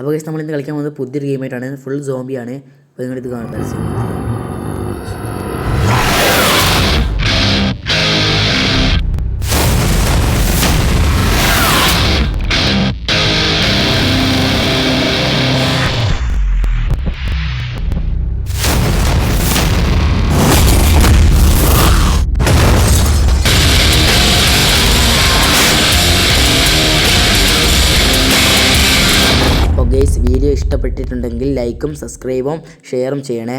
അപ്പോൾ നമ്മൾ ഇന്ന് കളിക്കാൻ പോകുന്നത് പുതിയൊരു ഗെയിമായിട്ടാണ് ഫുൾ സോംബിയാണ് അപ്പോൾ നിങ്ങളിത് കാണാൻ ഇഷ്ടപ്പെട്ടിട്ടുണ്ടെങ്കിൽ ലൈക്കും സബ്സ്ക്രൈബും ഷെയറും ചെയ്യണേ.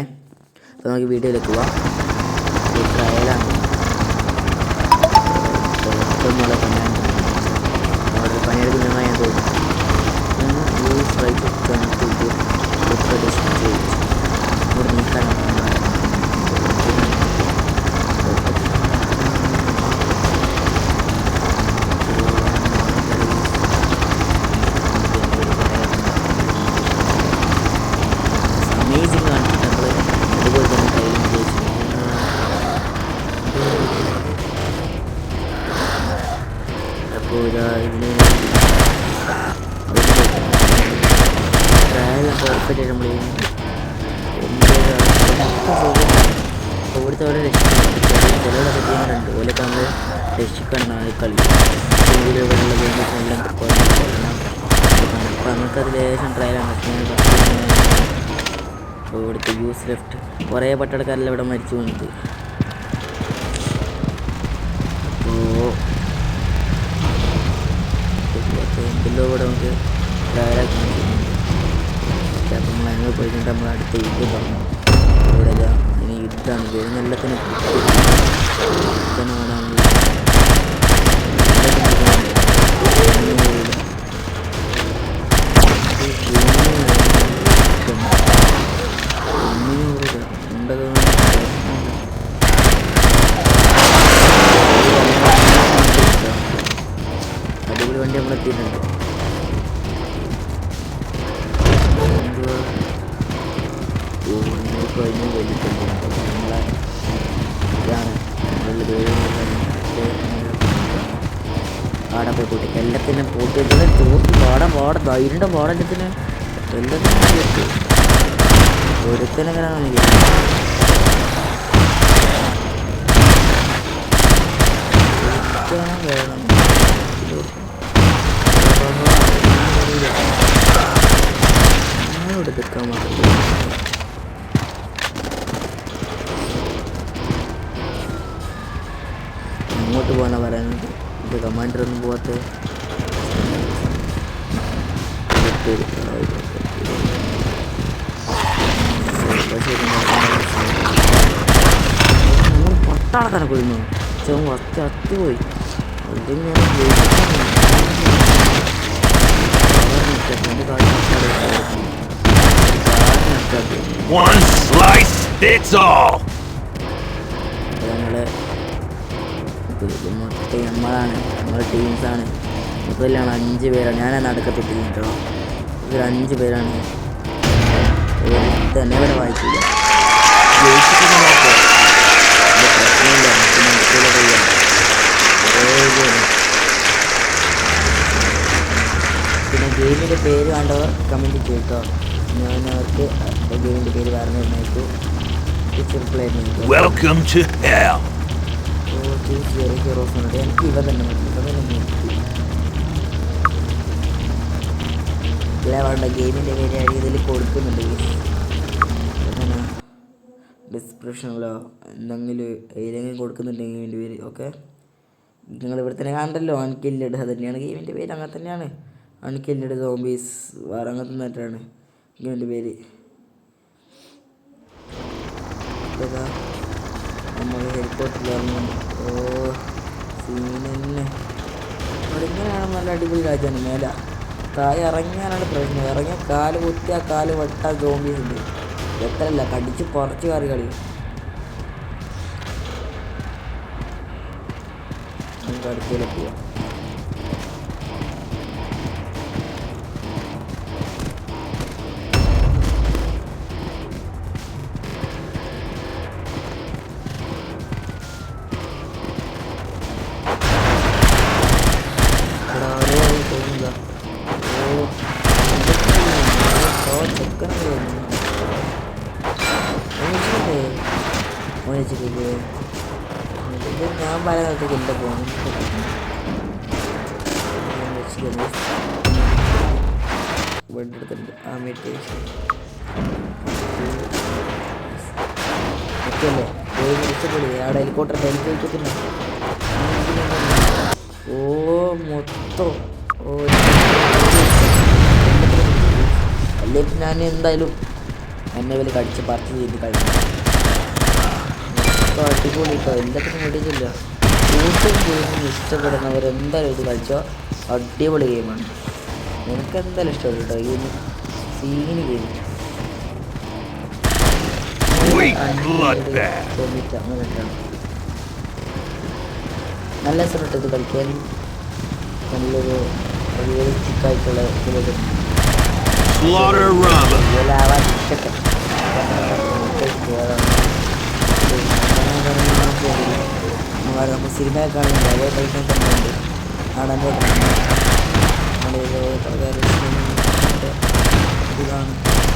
അപ്പോൾ നമുക്ക് വീഡിയോയിലേക്ക് പോവാം. ട്രയലാണ് പെർഫെക്റ്റ് നമ്മൾ ഇവിടുത്തെ ഓരോ ചിലവരൊക്കെ ചെയ്യുന്നുണ്ട് ഓലൊക്കെ നമ്മൾ രക്ഷിക്കാനാണ് ഈ കളി ഇവിടെയുള്ള ഗെയിംസ് എല്ലാം അപ്പോൾ നമുക്ക് അത് ലേശം ട്രയലാണ് ഇവിടുത്തെ യൂസ് ലെഫ്റ്റ് കുറേ പട്ടടക്കാരെല്ലാം ഇവിടെ മരിച്ചു പോകുന്നത് അപ്പോൾ എന്തല്ലോ ഇവിടെ നമുക്ക് ട്രയലാക്കി നമ്മൾ അങ്ങനെ നമ്മൾ അടുത്ത യുദ്ധം പറഞ്ഞു. ഇതാ ഇനി യുദ്ധമാണ്. വരുന്നെല്ലാത്തിനും യുദ്ധമാണ് അടിപൊളി വണ്ടി നമ്മൾ ഇങ്ങനെ കഴിഞ്ഞ് വലിയിട്ടുണ്ട്. അപ്പോൾ നമ്മളെ ഇതാണ് നമ്മളുടെ ആടെ പോയി കൂട്ടി എല്ലാത്തിനും പൂട്ടി വെച്ചാൽ ചോർത്ത് പാടാൻ പാടാ ധൈര്യം പാടല്ലത്തിന് എല്ലാത്തിനും ഒരുത്തനെങ്ങനെ വേണം ഇവിടെ നിൽക്കാൻ മാത്രം അങ്ങോട്ട് പോകാനാ പറയുന്നത് ഇത് കമാൻഡർ ഒന്നും പോകാത്ത പട്ടാളക്കാരെ കൊല്ലുന്നു ചെവൻ വസ്തു അത്തുപോയി അതിങ്ങനെ One slice fits all. ഇത് മൊത്തം നമ്മളാണ് നമ്മളെ ടീംസാണ്. മുതലാണ് അഞ്ച് പേരാണ്. ഞാനാണ് അടുക്കത്തെ ടീം കേട്ടോ ഇവർ അഞ്ച് പേരാണ്. തന്നെ ഇവിടെ വായിക്കില്ല പിന്നെ ഗെയിമിന്റെ പേര് കണ്ടവർ കമന്റ് ചെയ്തോ ഞാൻ അവർക്ക് ഗെയിമിന്റെ പേര് പറഞ്ഞു തന്നേക്കു റിപ്ലൈ ചെയ്യുന്നു Hell. ഓ ചൂസ് വേറെ എനിക്ക് ഇവ തന്നെ മതി ഗെയിമിന്റെ പേര് അടി ഇതിൽ കൊടുക്കുന്നുണ്ട് ഡിസ്ക്രിപ്ഷനിലോ എന്തെങ്കിലും ഏതെങ്കിലും കൊടുക്കുന്നുണ്ട് ഗെയിമിന്റെ പേര് ഓക്കെ നിങ്ങൾ ഇവിടെ തന്നെ കാണണ്ടല്ലോ അൺകില്ലഡ് അത് തന്നെയാണ് ഗെയിമിന്റെ പേര് അങ്ങനെ തന്നെയാണ് അൺകില്ലഡ് സോംബീസ് വേറെ അങ്ങനെ തന്നിട്ടാണ് ഗെയിമിന്റെ പേര് ഇതാ നമ്മൾ ഹെലികോപ്റ്ററിൽ ഇറങ്ങുന്നു ഓ അവിടെ ഇങ്ങനെയാണ് നല്ല അടിപൊളി രാജ്യമാണ്. മേല. താഴെ ഇറങ്ങിയാലാണ് പ്രശ്നം. ഇറങ്ങിയ കാൽ കുത്തിയ കാൽ വെട്ടാ സോംബീസ് ഉണ്ട് എത്രല്ല കടിച്ച് കുറച്ച് കയറി കളി. നമുക്ക് അടുത്തേക്ക് പോവാം. വെച്ചിട്ടില്ലേ ഞാൻ പല ഫോൺ ഇവിടെ എടുത്തിട്ടുണ്ട് ആ ഓ മൊത്തം. ഓ അല്ലേ? പിന്നെ ഞാൻ എന്തായാലും എന്നെ വലിയ കടിച്ച് പറിച്ച് ചെയ്ത് കഴിഞ്ഞു. മൊത്തം അടിപൊളി കേട്ടോ എല്ലാത്തിനും കൂട്ടും കൂടുതൽ ഗെയിമിങ് ഇഷ്ടപ്പെടുന്നവർ എന്തായാലും ഇത് കളിച്ചോ. അടിപൊളി ഗെയിമാണ്. എനിക്ക് എന്തായാലും ഇഷ്ടപ്പെട്ടു കേട്ടോ ഈ സീന് ഗെയിം. നല്ല രസമുണ്ട് ഇത് കളിക്കാൻ. നല്ലൊരു റിയലിസ്റ്റിക്കായിട്ടുള്ള ആയിട്ടുള്ള ഇത് Slaughter ഇഷ്ടത്തെ നമ്മൾ സിനിമ കാണുന്നുണ്ട് അതേ പൈസ തന്നെയുണ്ട് നടന്നു ഇതാണ്